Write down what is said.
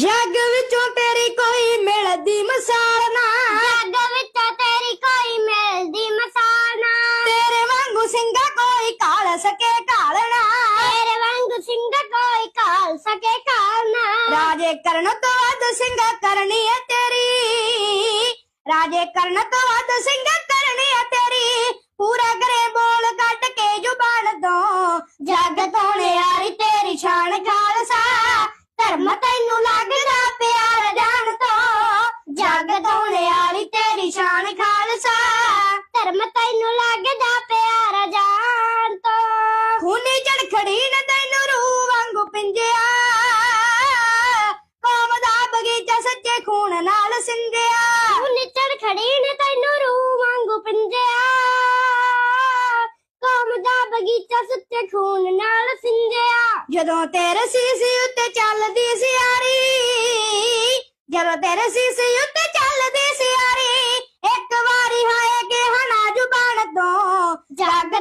ਜੱਗ ਵਿੱਚੋਂ ਤੇਰੀ ਕੋਈ ਮਿਲਦੀ ਮਿਸਾਲ ਨਾ। ਜੱਗ ਵਿੱਚੋਂ ਤੇਰੀ ਕੋਈ ਮਿਲਦੀ ਮਿਸਾਲ ਨਾ। ਤੇਰੇ ਵਾਂਗੂ ਸਿੰਘਾ ਕੋਈ ਕਾਲ ਸਕੇ ਕਾਲਣਾ ਤੇਰੇ ਵਾਂਗ ਸਿੰਘ ਕੋਈ ਕਾਲ ਸਕੇ ਕਾਲ ਨਾ। ਰਾਜੇ ਕਰਨ ਤੋਂ ਵੱਧ ਸਿੰਘਾ ਕਰਨੀ ਹੈ ਤੇਰੀ। ਰਾਜੇ ਕਰਨ ਤੋਂ ਵੱਧ ਸਿੰਘਾ ਕਰਨੀ ਹੈ ਤੇਰੀ। ਪੂਰਾ ਕਰੇ ਬੋਲ ਕੱਢ ਕੇ ਜ਼ੁਬਾਨ ਤੋਂ। ਜੱਗ ਤੋਣੇ ਯਾਰੀ ਤੋਣੇ ਯਾਰੀ ਤੇਰੀ ਸ਼ਾਨ ਖਾਲਸਾ। ਧਰਮ ਤੈਨੂੰ ਲੱਗਦਾ ਪਿਆਰ ਜਾਨ ਤੋਂ। ਖੂਨੀ ਜੜਖੜੀ ਨੇ ਤੈਨੂੰ ਰੂਹ ਵਾਂਗੂ ਪਿੰਜਿਆ। ਕੌਮ ਦਾ ਬਗੀਚਾ ਸੱਚੇ ਖੂਨ ਨਾਲ ਸਿੰਜਿਆ। ਤੂੰ ਨਿਚੜ ਖੜੀ ਨੇ ਤੈਨੂੰ ਰੂਹ ਵਾਂਗੂ ਪਿੰਜਿਆ। ਕੌਮ ਦਾ ਬਗੀਚਾ ਸੁੱਤੇ ਖੂਨ ਨਾਲ ਸਿੰਜਿਆ। ਜਦੋਂ ਤੇਰੇ ਸੀਸੀ ਉੱਤੇ ਚੱਲਦੀ ਸੀ ਜਦੋਂ ਤੇਰੇ ਸੀਸੀ ਉੱਤੇ ਚੱਲਦੀ